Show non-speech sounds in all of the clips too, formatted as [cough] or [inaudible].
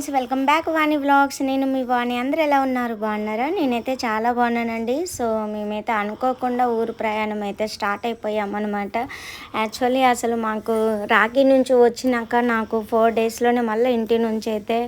Friends welcome back Vani vlogs. నేను మీ వాణి. అందరూ ఎలా ఉన్నారు? బాగున్నారా? నేనైతే చాలా బాగున్నానండి. సో మేమైతే అనుకోకుండా ఊరు ప్రయాణం అయితే స్టార్ట్ అయిపోయామన్నమాట. యాక్చువల్లీ అసలు మాకు రాఖీ నుంచి వచ్చినాక నాకు ఫోర్ డేస్లోనే మళ్ళీ ఇంటి నుంచి అయితే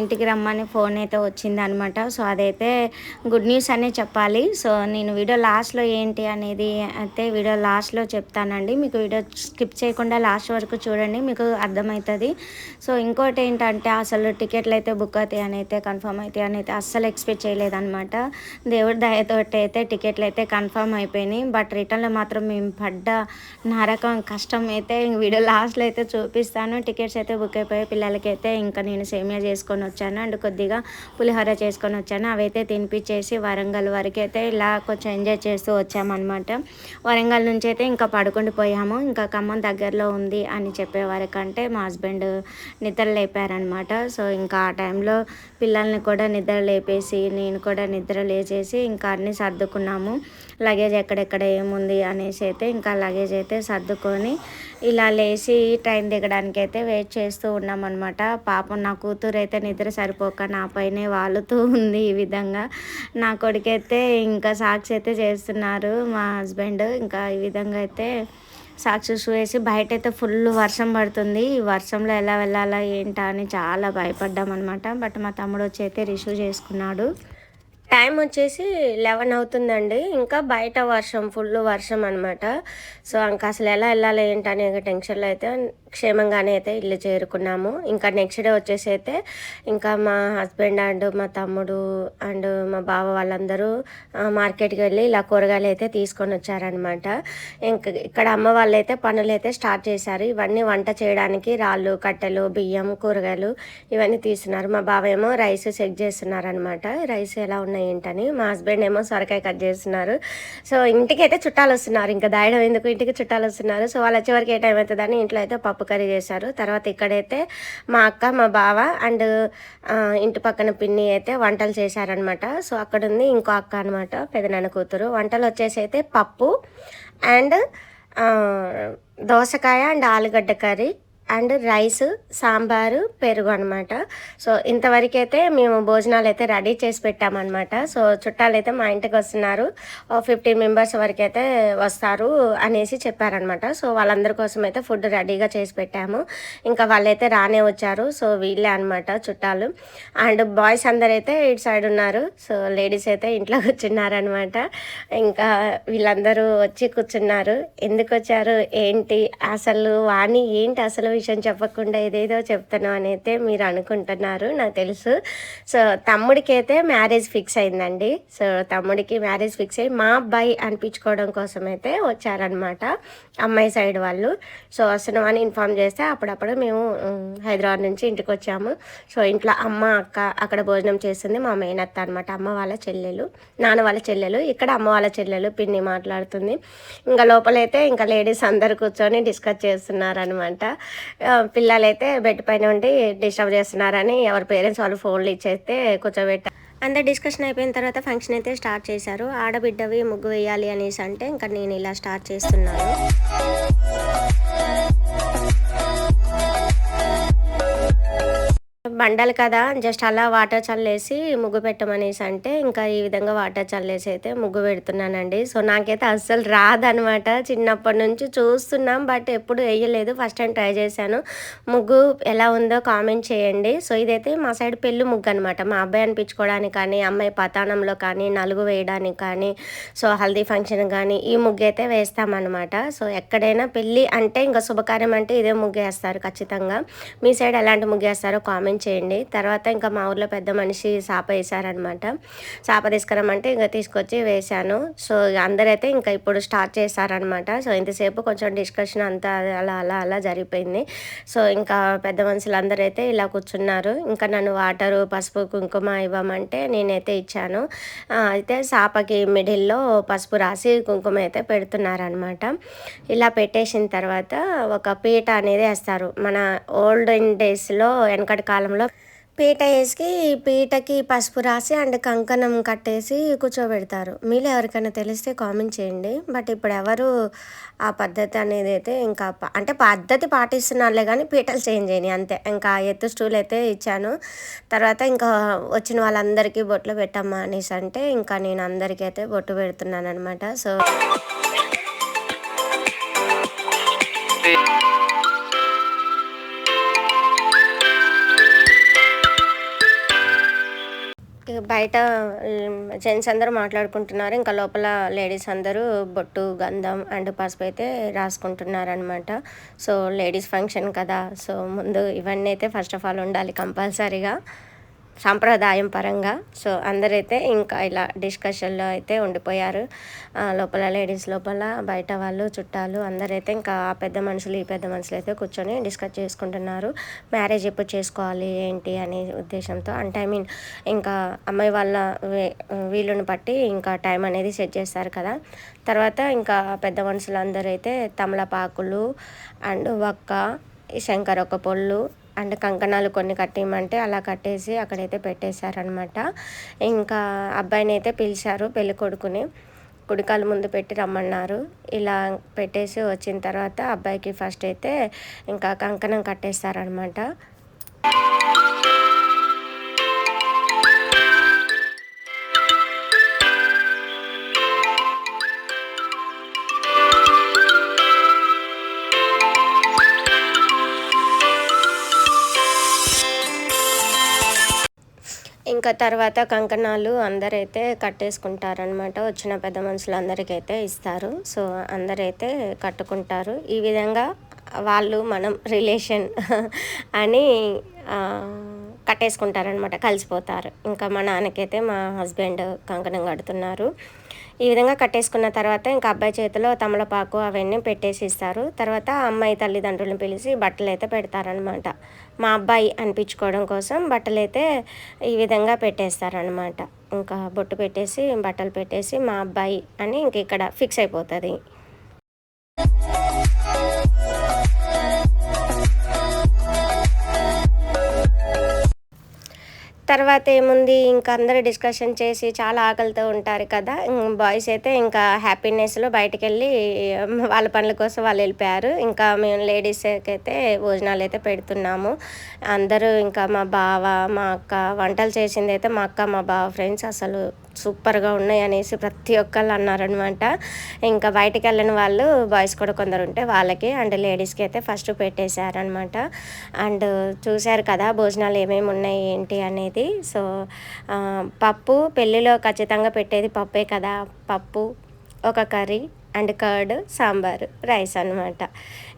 ఇంటికి రమ్మని ఫోన్ అయితే వచ్చింది అనమాట సో అదైతే గుడ్ న్యూస్ అనే చెప్పాలి. సో నేను వీడియో లాస్ట్లో ఏంటి అనేది అయితే వీడియో లాస్ట్లో చెప్తానండి. మీకు వీడియో స్కిప్ చేయకుండా లాస్ట్ వరకు చూడండి. మీకు అర్థమవుతుంది. సో ఇంకోటి ఏంటంటే అసలు టికెట్లు అయితే బుక్ అవుతాయని అయితే కన్ఫర్మ్ అవుతాయి అని అయితే అస్సలు ఎక్స్పెక్ట్ చేయలేదన్నమాట. దేవుడి దయతోటి అయితే టికెట్లు అయితే కన్ఫర్మ్ అయిపోయినాయి. బట్ రిటర్న్లో మాత్రం మేము పడ్డ నరకం కష్టం అయితే వీడియో లాస్ట్లో అయితే చూపిస్తాను. టికెట్స్ అయితే బుక్ అయిపోయాయి. పిల్లలకి అయితే ఇంకా నేను సేమియా చేసుకొని వచ్చాను. అండ్ కొద్దిగా పులిహోర చేసుకొని వచ్చాను. అవైతే తినిపించేసి వరంగల్ వరకు అయితే ఇలా కొంచెం ఎంజాయ్ చేస్తూ వచ్చామన్నమాట. వరంగల్ నుంచి అయితే ఇంకా పడుకొని పోయాము. ఇంకా ఖమ్మం దగ్గరలో ఉంది అని చెప్పే వరకంటే మా హస్బెండ్ నిద్ర లేపారనమాట సో ఇంకా ఆ టైంలో పిల్లల్ని కూడా నిద్ర లేపేసి నేను కూడా నిద్ర లేచేసి ఇంకా అన్నీ సర్దుకున్నాము. లగేజ్ ఎక్కడెక్కడ ఏముంది అనేసి అయితే ఇంకా లగేజ్ అయితే సర్దుకొని ఇలా లేచి ట్రైన్ దిగడానికి అయితే వెయిట్ చేస్తూ ఉన్నామన్నమాట. పాపం నా కూతురు అయితే నిద్ర సరిపోక నా పైనే వాలుతూ ఉంది ఈ విధంగా. నా కొడుకైతే ఇంకా సాక్షి అయితే చేస్తున్నారు మా హస్బెండ్. ఇంకా ఈ విధంగా అయితే సాక్షి షూ వేసి బయట అయితే ఫుల్ వర్షం పడుతుంది. ఈ వర్షంలో ఎలా వెళ్ళాలా ఏంటా అని చాలా భయపడ్డాం అనమాట బట్ మా తమ్ముడు వచ్చి అయితే రిసీవ్ చేసుకున్నాడు. టైం వచ్చేసి లెవెన్ అవుతుందండి. ఇంకా బయట వర్షం ఫుల్ వర్షం అనమాట సో ఇంకా అసలు ఎలా వెళ్ళాలి ఏంటి టెన్షన్లో అయితే క్షేమంగానే అయితే ఇల్లు చేరుకున్నాము. ఇంకా నెక్స్ట్ డే వచ్చేసి అయితే ఇంకా మా హస్బెండ్ అండ్ మా తమ్ముడు అండ్ మా బావ వాళ్ళందరూ మార్కెట్కి వెళ్ళి ఇలా కూరగాయలు అయితే తీసుకొని వచ్చారనమాట ఇంకా ఇక్కడ అమ్మ వాళ్ళు అయితే పనులు అయితే స్టార్ట్ చేశారు. ఇవన్నీ వంట చేయడానికి రాళ్ళు కట్టెలు బియ్యం కూరగాయలు ఇవన్నీ తీస్తున్నారు. మా బావ ఏమో రైస్ చెక్ చేస్తున్నారనమాట రైస్ ఎలా ఉన్నాయి ఏంటని. మా హస్బెండ్ ఏమో సొరకాయ కట్ చేస్తున్నారు. సో ఇంటికి అయితే చుట్టాలు వస్తున్నారు. ఇంకా దాయడం ఎందుకు? ఇంటికి చుట్టాలు వస్తున్నారు. సో వాళ్ళు వచ్చేవరకు ఏ టైం అవుతుందని ఇంట్లో అయితే పప్పు కర్రీ చేశారు. తర్వాత ఇక్కడైతే మా అక్క మా బావ అండ్ ఇంటి పక్కన పిన్ని అయితే వంటలు చేశారనమాట సో అక్కడ ఉంది ఇంకో అక్క అనమాట పెదనాన్న కూతురు. వంటలు వచ్చేసి అయితే పప్పు అండ్ దోసకాయ అండ్ ఆలుగడ్డ కర్రీ. అండ్ రైస్ సాంబారు పెరుగు అనమాట సో ఇంతవరకు అయితే మేము భోజనాలు అయితే రెడీ చేసి పెట్టామన్నమాట. సో చుట్టాలు అయితే మా ఇంటికి వస్తున్నారు. ఫిఫ్టీన్ మెంబర్స్ వరకు అయితే వస్తారు అనేసి చెప్పారనమాట సో వాళ్ళందరి కోసం అయితే ఫుడ్ రెడీగా చేసి పెట్టాము. ఇంకా వాళ్ళైతే రానే వచ్చారు. సో వీళ్ళే అనమాట చుట్టాలు. అండ్ బాయ్స్ అందరైతే ఇటు సైడ్ ఉన్నారు. సో లేడీస్ అయితే ఇంట్లో కూర్చున్నారనమాట ఇంకా వీళ్ళందరూ వచ్చి కూర్చున్నారు. ఎందుకు వచ్చారు? ఏంటి? అసలు వాణి ఏంటి? అసలు విషయం చెప్పకుండా ఏదేదో చెప్తాను అని అయితే మీరు అనుకుంటున్నారు నాకు తెలుసు. సో తమ్ముడికి అయితే మ్యారేజ్ ఫిక్స్ అయిందండి. సో తమ్ముడికి మ్యారేజ్ ఫిక్స్ అయ్యి మా అబ్బాయి అనిపించుకోవడం కోసం అయితే వచ్చారనమాట అమ్మాయి సైడ్ వాళ్ళు. సో వస్తున్నాం అని ఇన్ఫామ్ చేస్తే అప్పుడప్పుడు మేము హైదరాబాద్ నుంచి ఇంటికి వచ్చాము. సో ఇంట్లో అమ్మ అక్క అక్కడ భోజనం చేస్తుంది మా మేనత్త అనమాట అమ్మ వాళ్ళ చెల్లెలు నాన్న వాళ్ళ చెల్లెలు ఇక్కడ అమ్మ వాళ్ళ చెల్లెలు పిన్ని మాట్లాడుతుంది. ఇంకా లోపలైతే ఇంకా లేడీస్ అందరు కూర్చొని డిస్కస్ చేస్తున్నారు అనమాట పిల్లలైతే బెడ్ పైన ఉండి డిస్టర్బ్ చేస్తున్నారని ఎవరి పేరెంట్స్ వాళ్ళు ఫోన్లు ఇచ్చేస్తే కూర్చోబెట్టారు అంత డిస్కషన్ అయిపోయిన తర్వాత ఫంక్షన్ అయితే స్టార్ట్ చేశారు. ఆడబిడ్డవి ముగ్గు వేయాలి అనేసి అంటే ఇంకా నేను ఇలా స్టార్ట్ చేస్తున్నాను. బండలు కదా జస్ట్ అలా వాటర్ చల్లేసి ముగ్గు పెట్టమనేసి అంటే ఇంకా ఈ విధంగా వాటర్ చల్లేసి అయితే ముగ్గు పెడుతున్నానండి. సో నాకైతే అస్సలు రాదనమాట. చిన్నప్పటి నుంచి చూస్తున్నాం బట్ ఎప్పుడు వేయలేదు. ఫస్ట్ టైం ట్రై చేశాను. ముగ్గు ఎలా ఉందో కామెంట్ చేయండి. సో ఇదైతే మా సైడ్ పెళ్ళి ముగ్గు అనమాట మా అబ్బాయి అనిపించుకోవడానికి కానీ అమ్మాయి పతానంలో కానీ నలుగు వేయడానికి కానీ సో హల్దీ ఫంక్షన్ కానీ ఈ ముగ్గు అయితే వేస్తామన్నమాట. సో ఎక్కడైనా పెళ్ళి అంటే ఇంకా శుభకార్యం అంటే ఇదే ముగ్గు వేస్తారు ఖచ్చితంగా. మీ సైడ్ ఎలాంటి ముగ్గు వేస్తారో కామెంట్ చేయండి. తర్వాత ఇంకా మా ఊర్లో పెద్ద మనిషి సాప వేశారనమాట. సాప తీసుకురమ్మంటే ఇంకా తీసుకొచ్చి వేశాను. సో అందరైతే ఇంకా ఇప్పుడు స్టార్ట్ చేశారనమాట. సో ఇంతసేపు కొంచెం డిస్కషన్ అంతా అలా అలా అలా జరిగిపోయింది. సో ఇంకా పెద్ద మనుషులు అందరూ అయితే ఇలా కూర్చున్నారు. ఇంకా నన్ను వాటరు పసుపు కుంకుమ ఇవ్వమంటే నేనైతే ఇచ్చాను. అయితే సాపకి మిడిల్లో పసుపు రాసి కుంకుమ అయితే పెడుతున్నారనమాట. ఇలా పెట్టేసిన తర్వాత ఒక పీట అనేది వేస్తారు. మన ఓల్డెన్ డేస్లో వెనకటి కాలంలో పీట వేసి పీటకి పసుపు రాసి అండ్ కంకణం కట్టేసి కూర్చోబెడతారు. మీరు ఎవరికైనా తెలిస్తే కామెంట్ చేయండి. బట్ ఇప్పుడు ఎవరు ఆ పద్ధతి అనేది అయితే ఇంకా అంటే పద్ధతి పాటిస్తున్నారులే కానీ పీటలు చేంజ్ అయినాయి అంతే. ఇంకా ఎత్తు స్టూల్ అయితే ఇచ్చాను. తర్వాత ఇంకా వచ్చిన వాళ్ళందరికీ బొట్లు పెట్టమ్మా అనేసి అంటే ఇంకా నేను అందరికీ అయితే బొట్టు పెడుతున్నాను అనమాట సో బయట జెంట్స్ అందరూ మాట్లాడుకుంటున్నారు. ఇంకా లోపల లేడీస్ అందరూ బొట్టు గంధం అండ్ పసుపు అయితే రాసుకుంటున్నారనమాట సో లేడీస్ ఫంక్షన్ కదా. సో ముందు ఇవన్నీ అయితే ఫస్ట్ ఆఫ్ ఆల్ ఉండాలి కంపల్సరీగా. సాంప్రదాయం పరంగా. సో అందరైతే ఇంకా ఇలా డిస్కషన్లో అయితే ఉండిపోయారు. లోపల లేడీస్ లోపల బయట వాళ్ళు చుట్టాలు అందరైతే ఇంకా ఆ పెద్ద మనుషులు ఈ పెద్ద మనుషులు అయితే కూర్చొని డిస్కస్ చేసుకుంటున్నారు. మ్యారేజ్ ఎప్పుడు చేసుకోవాలి ఏంటి అనే ఉద్దేశంతో. అంటే ఐ మీన్ ఇంకా అమ్మాయి వాళ్ళ వీళ్ళని బట్టి ఇంకా టైం అనేది సెట్ చేస్తారు కదా. తర్వాత ఇంకా పెద్ద మనుషులు అందరూ అయితే తమలపాకులు అండ్ వక్క శంకర ఒక పొళ్ళు అండ్ కంకణాలు కొన్ని కట్టేయమంటే అలా కట్టేసి అక్కడైతే పెట్టేశారనమాట ఇంకా అబ్బాయిని అయితే పిలిచారు పెళ్ళి కొడుకుని. కుడికాలు ముందు పెట్టి రమ్మన్నారు. ఇలా పెట్టేసి వచ్చిన తర్వాత అబ్బాయికి ఫస్ట్ అయితే ఇంకా కంకణం కట్టేస్తారనమాట ఇంకా తర్వాత కంకణాలు అందరైతే కట్టేసుకుంటారనమాట వచ్చిన పెద్ద మనుషులు అందరికైతే ఇస్తారు. సో అందరైతే కట్టుకుంటారు. ఈ విధంగా వాళ్ళు మనం రిలేషన్ [laughs] అని కట్టేసుకుంటారనమాట కలిసిపోతారు. ఇంకా మా నాన్నకైతే మా హస్బెండ్ కంకణం కడుతున్నారు. ఈ విధంగా కట్టేసుకున్న తర్వాత ఇంకా అబ్బాయి చేతిలో తమలపాకు అవన్నీ పెట్టేసి ఇస్తారు. తర్వాత అమ్మాయి తల్లిదండ్రులను పిలిచి బట్టలు అయితే పెడతారనమాట మా అబ్బాయి అనిపించుకోవడం కోసం బట్టలు అయితే ఈ విధంగా పెట్టేస్తారనమాట ఇంకా బొట్టు పెట్టేసి బట్టలు పెట్టేసి మా అబ్బాయి అని ఇంక ఇక్కడ ఫిక్స్ అయిపోతుంది. తర్వాత ఏముంది? ఇంకా అందరూ డిస్కషన్ చేసి చాలా ఆకలితో ఉంటారు కదా. బాయ్స్ అయితే ఇంకా హ్యాపీనెస్లో బయటకు వెళ్ళి వాళ్ళ పనుల కోసం వాళ్ళు వెళ్ళిపోయారు. ఇంకా మేము లేడీస్కి అయితే భోజనాలు అయితే పెడుతున్నాము. అందరూ ఇంకా మా బావ మా అక్క వంటలు చేసింది అయితే మా అక్క మా బావ ఫ్రెండ్స్ అసలు సూపర్గా ఉన్నాయి అనేసి ప్రతి ఒక్కళ్ళు అన్నారనమాట ఇంకా బయటికి వెళ్ళిన వాళ్ళు బాయ్స్ కూడా కొందరు ఉంటే వాళ్ళకి అండ్ లేడీస్కి అయితే ఫస్ట్ పెట్టేశారనమాట అండ్ చూశారు కదా భోజనాలు ఏమేమి ఉన్నాయి ఏంటి అనేది. సో పప్పు పెళ్ళిలో ఖచ్చితంగా పెట్టేది పప్పే కదా. పప్పు ఒక curry and curd sambar rice అనమాట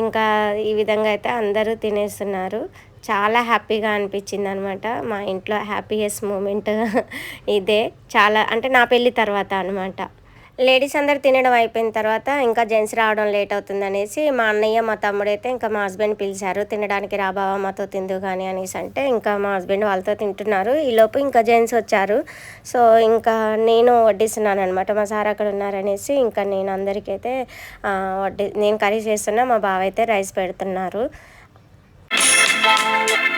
ఇంకా ఈ విధంగా అయితే అందరూ తినేస్తున్నారు. చాలా హ్యాపీగా అనిపించింది అనమాట మా ఇంట్లో హ్యాపీయెస్ట్ మూమెంట్ [laughs] ఇదే. చాలా అంటే నా పెళ్ళి తర్వాత అనమాట లేడీస్ అందరు తినడం అయిపోయిన తర్వాత ఇంకా జెంట్స్ రావడం లేట్ అవుతుంది అనేసి మా అన్నయ్య మా తమ్ముడు అయితే ఇంకా మా హస్బెండ్ పిలిచారు తినడానికి రాబావా మాతో తిందు కానీ అనేసి అంటే ఇంకా మా హస్బెండ్ వాళ్ళతో తింటున్నారు. ఈలోపు ఇంకా జెంట్స్ వచ్చారు. సో ఇంకా నేను వడ్డిస్తున్నాను అనమాట మా సార్ అక్కడ ఉన్నారనేసి ఇంకా నేను అందరికైతే వడ్డీ నేను కర్రీ చేస్తున్నా మా బావ అయితే రైస్ పెడుతున్నారు. Thank you.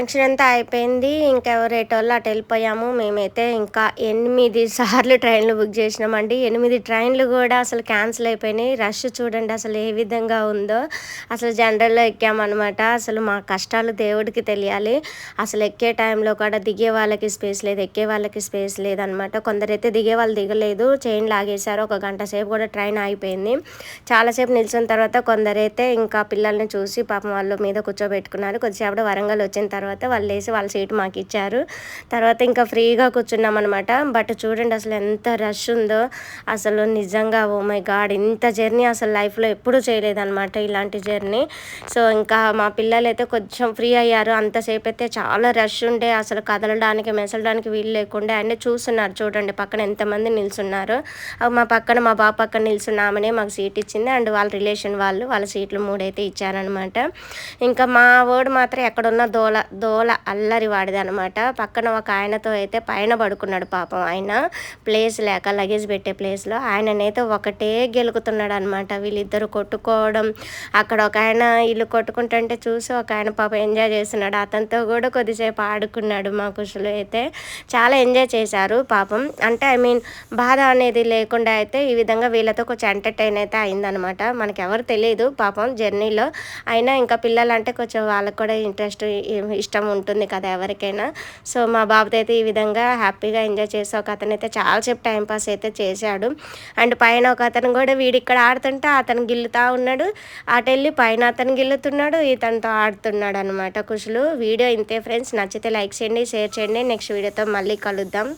ఫంక్షన్ అంతా అయిపోయింది. ఇంకా రేటోళ్ళు అటు వెళ్ళిపోయాము. మేమైతే ఇంకా ఎనిమిది సార్లు ట్రైన్లు బుక్ చేసినామండి. ఎనిమిది ట్రైన్లు కూడా అసలు క్యాన్సిల్ అయిపోయినాయి. రష్ చూడండి అసలు ఏ విధంగా ఉందో. అసలు జనరల్లో ఎక్కామన్నమాట. అసలు మా కష్టాలు దేవుడికి తెలియాలి. అసలు ఎక్కే టైంలో కూడా దిగే వాళ్ళకి స్పేస్ లేదు ఎక్కే వాళ్ళకి స్పేస్ లేదనమాట కొందరైతే దిగే వాళ్ళు దిగలేదు. చైన్ లాగేశారు. ఒక గంట సేపు కూడా ట్రైన్ ఆగిపోయింది. చాలాసేపు నిలిచిన తర్వాత కొందరైతే ఇంకా పిల్లల్ని చూసి పాపం వాళ్ళ మీద కూర్చోబెట్టుకున్నారు. కొద్దిసేపు వరంగల్ వచ్చిన తర్వాత తర్వాత వాళ్ళు లేసి వాళ్ళ సీట్ మాకు ఇచ్చారు. తర్వాత ఇంకా ఫ్రీగా కూర్చున్నాం అనమాట బట్ చూడండి అసలు ఎంత రష్ ఉందో. అసలు నిజంగా ఓ మై గాడ్ ఇంత జర్నీ అసలు లైఫ్లో ఎప్పుడూ చేయలేదన్నమాట ఇలాంటి జర్నీ. సో ఇంకా మా పిల్లలు అయితే కొంచెం ఫ్రీ అయ్యారు. అంతసేపు అయితే చాలా రష్ ఉండే. అసలు కదలడానికి మెసలడానికి వీలు లేకుండా. అన్ని చూస్తున్నారు చూడండి పక్కన ఎంతమంది నిల్చున్నారు. మా పక్కన మా బాబు పక్కన నిల్చున్నామనే మాకు సీట్ ఇచ్చింది. అండ్ వాళ్ళ రిలేషన్ వాళ్ళు వాళ్ళ సీట్లు మూడైతే ఇచ్చారనమాట ఇంకా మా వర్డ్ మాత్రం ఎక్కడున్న దోల దోల అల్లరి వాడిదనమాట పక్కన ఒక ఆయనతో అయితే పైన పడుకున్నాడు పాపం ఆయన. ప్లేస్ లేక లగేజ్ పెట్టే ప్లేస్లో ఆయననైతే ఒకటే గెలుకుతున్నాడు అనమాట వీళ్ళిద్దరు కొట్టుకోవడం అక్కడ ఒక ఆయన ఇల్లు కొట్టుకుంటుంటే చూసి ఒక ఆయన పాపం ఎంజాయ్ చేస్తున్నాడు. అతనితో కూడా కొద్దిసేపు ఆడుకున్నాడు మా కుషులు అయితే. చాలా ఎంజాయ్ చేశారు పాపం. అంటే ఐ మీన్ బాధ అనేది లేకుండా అయితే ఈ విధంగా వీళ్ళతో కొంచెం ఎంటర్టైన్ అయితే అయిందనమాట మనకెవరు తెలియదు పాపం జర్నీలో. అయినా ఇంకా పిల్లలు అంటే కొంచెం వాళ్ళకి కూడా ఇంట్రెస్ట్ ఇష్టం ఉంటుంది కదా ఎవరికైనా. సో మా బాబుతో అయితే ఈ విధంగా హ్యాపీగా ఎంజాయ్ చేసి ఒక అతను అయితే చాలాసేపు టైంపాస్ అయితే చేశాడు. అండ్ పైన ఒక అతను కూడా వీడు ఇక్కడ ఆడుతుంటే అతను గిల్లుతా ఉన్నాడు. అటు వెళ్ళి పైన అతను గిల్లుతున్నాడు ఇతనితో ఆడుతున్నాడు అనమాట కుషులు వీడియో ఇంతే ఫ్రెండ్స్. నచ్చితే లైక్ చేయండి షేర్ చేయండి. నెక్స్ట్ వీడియోతో మళ్ళీ కలుద్దాం.